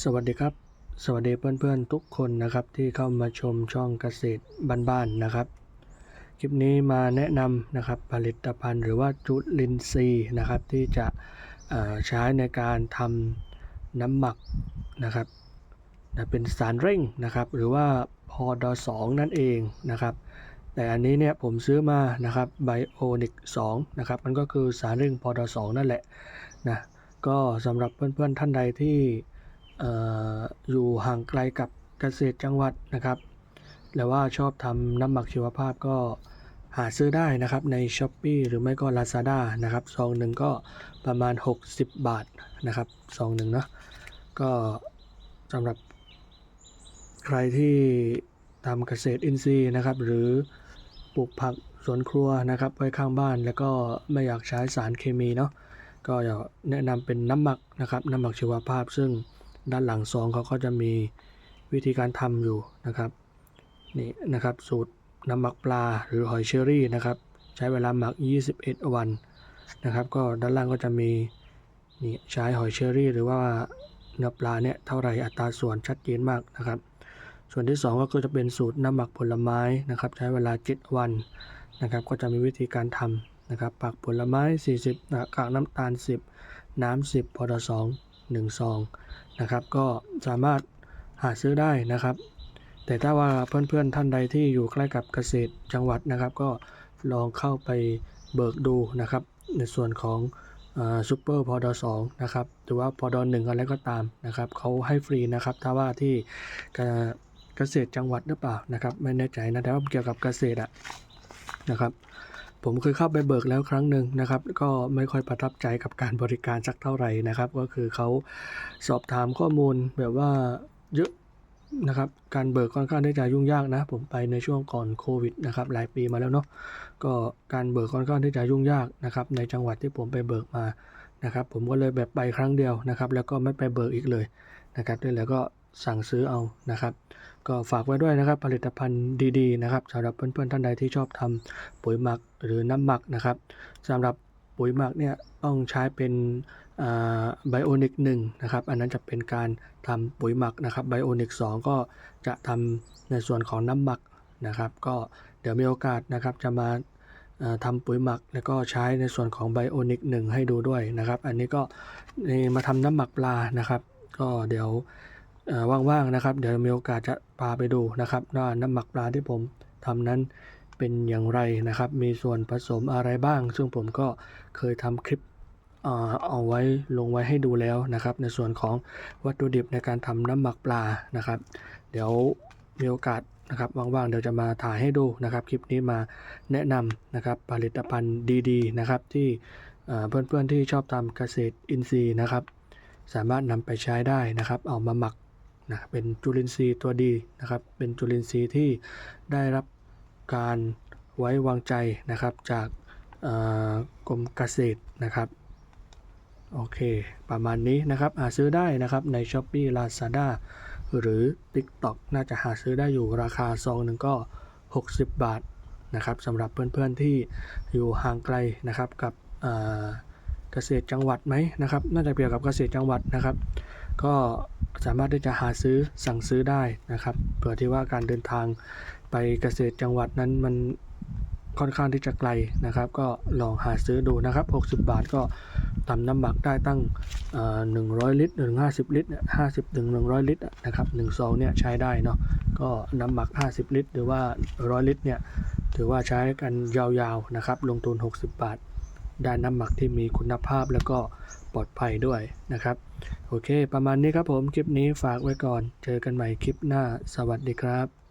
สวัสดีครับ สวัสดีเพื่อนๆทุกคนนะครับที่เข้ามาชมช่องเกษตรบ้านๆนะครับ คลิปนี้มาแนะนำนะครับผลิตภัณฑ์หรือว่าจุลินทรีย์นะครับที่จะใช้ในการทำน้ำหมักนะครับเป็นสารเร่งนะครับ หรือว่าพอดสองนั่นเองนะครับ แต่อันนี้เนี่ยผมซื้อมานะครับไบโอนิก2นะครับมันก็คือสารเร่งพอดสองนั่นแหละนะก็สำหรับเพื่อนๆท่านใดที่ อยู่ห่างไกลกับเกษตรจังหวัดนะครับแล้วว่าชอบทำน้ำหมักชีวภาพก็หาซื้อได้นะครับใน s h อ p e e หรือไม่ก็ Lazada นะครับซองหนึ่งก็ประมาณ 60 บาทนะครับซองหนึ่งเนาะก็สำหรับใครที่ทำเกษตรอินทรีย์นะครับ หรือปลูกผักสวนครัวนะครับ ไว้ข้างบ้านแล้วก็ไม่อยากใช้สารเคมีเนาะก็อยากแนะนำเป็นน้ำหมักนะครับน้ำหมักชีวภาพซึ่ง ด้านหลังซองเขาก็จะมีวิธีการทำอยู่นะครับนี่นะครับสูตรน้ำหมักปลาหรือหอยเชอรี่นะครับ ใช้เวลาหมัก 21 วันนะครับ ก็ด้านล่างก็จะมีนี่ใช้หอยเชอรี่ หรือว่าเนื้อปลาเนี่ยเท่าไหร่อัตราส่วนชัดเจนมากนะครับ ส่วนที่ 2 ก็คือจะเป็นสูตรน้ำหมักผลไม้นะครับ ใช้เวลา 7 วันนะครับ ก็จะมีวิธีการทำนะครับผักผลไม้ 40กากน้ำตาล 10 น้ำ10พอด2 1ซองนะครับก็สามารถหาซื้อได้นะครับ แต่ถ้าว่าเพื่อนๆท่านใดที่อยู่ใกล้กับเกษตรจังหวัดนะครับ ก็ลองเข้าไปเบิกดูนะครับ ในส่วนของซูเปอร์พอดสองนะครับหรือว่าพอดหนึ่งอะไรก็ตามนะครับเขาให้ฟรีนะครับ ถ้าว่าที่เกเกษตรจังหวัดหรือเปล่านะครับ ไม่แน่ใจนะแต่ว่าเกี่ยวกับเกษตรอะนะครับ ผมเคยเข้าไปเบิกแล้วครั้งหนึ่งนะครับ ก็ไม่ค่อยประทับใจกับการบริการสักเท่าไหร่นะครับ ก็คือเขาสอบถามข้อมูลแบบว่าเยอะนะครับ การเบิกค่อนข้างที่จะยุ่งยากนะ ผมไปในช่วงก่อนโควิดนะครับ หลายปีมาแล้วเนาะก็การเบิกค่อนข้างที่จะยุ่งยากนะครับ ในจังหวัดที่ผมไปเบิกมานะครับ ผมก็เลยแบบไปครั้งเดียวนะครับ แล้วก็ไม่ไปเบิกอีกเลยนะครับด้วยแล้วก็ สั่งซื้อเอานะครับ ก็ฝากไว้ด้วยนะครับ ผลิตภัณฑ์ดีๆนะครับสำหรับเพื่อนๆท่านใดที่ชอบทำปุ๋ยหมักหรือน้ำหมักนะครับสำหรับปุ๋ยหมักเนี่ยต้องใช้เป็นไบโอนิกหนึ่งนะครับ อันนั้นจะเป็นการทำปุ๋ยหมักนะครับไบโอนิกสองก็จะทำในส่วนของน้ำหมักนะครับ ก็เดี๋ยวมีโอกาสนะครับจะมาเอ่อทำปุ๋ยหมักแล้วก็ใช้ในส่วนของไบโอนิกหนึ่งให้ดูด้วยนะครับ อันนี้ก็มาทำน้ำหมักปลานะครับ ก็เดี๋ยว ว่างๆนะครับ เดี๋ยวมีโอกาสจะพาไปดูนะครับว่าน้ำหมักปลาที่ผมทำนั้นเป็นอย่างไรนะครับ มีส่วนผสมอะไรบ้าง ซึ่งผมก็เคยทำคลิปเอาไว้ลงไว้ให้ดูแล้วนะครับ ในส่วนของวัตถุดิบในการทำน้ำหมักปลานะครับ เดี๋ยวมีโอกาสนะครับว่างๆเดี๋ยวจะมาถ่ายให้ดูนะครับคลิปนี้มาแนะนำนะครับผลิตภัณฑ์ดีๆนะครับที่เพื่อนๆที่ชอบทำเกษตรอินทรีย์นะครับ สามารถนำไปใช้ได้นะครับ เอามาหมัก นะเป็นจุลินทรีย์ตัวดีนะครับ เป็นจุลินทรีย์ที่ได้รับการไว้วางใจนะครับจากกรมเกษตรนะครับโอเค ประมาณนี้นะครับหาซื้อได้นะครับใน s h อ p e e Lazada หรือ TikTok น่าจะหาซื้อได้อยู่ราคาซองหนึ่งก็ 60 บาทนะครับสำหรับเพื่อนๆที่อยู่ห่างไกลนะครับกับเอ่อเกษตรจังหวัดไหมนะครับ น่าจะเกี่ยวกับเกษตรจังหวัดนะครับ ก็สามารถที่จะหาซื้อสั่งซื้อได้นะครับเผื่อที่ว่าการเดินทางไปเกษตรจังหวัดนั้นมันค่อนข้างที่จะไกลนะครับ ก็ลองหาซื้อดูนะครับ 60 บาทก็ทำน้ำหมักได้ตั้งเอ่อ100 ลิตรถึง50 ลิตรเนี่ย50ถึง100 ลิตรนะครับ1ซองเนี่ยใช้ได้เนาะก็น้ำหมัก 50 ลิตร หรือว่า 100 ลิตรเนี่ยถือว่าใช้กันยาวๆนะครับ ลงทุน 60 บาท ได้น้ำหมักที่มีคุณภาพแล้วก็ปลอดภัยด้วยนะครับ โอเค ประมาณนี้ครับผม คลิปนี้ฝากไว้ก่อน เจอกันใหม่คลิปหน้า สวัสดีครับ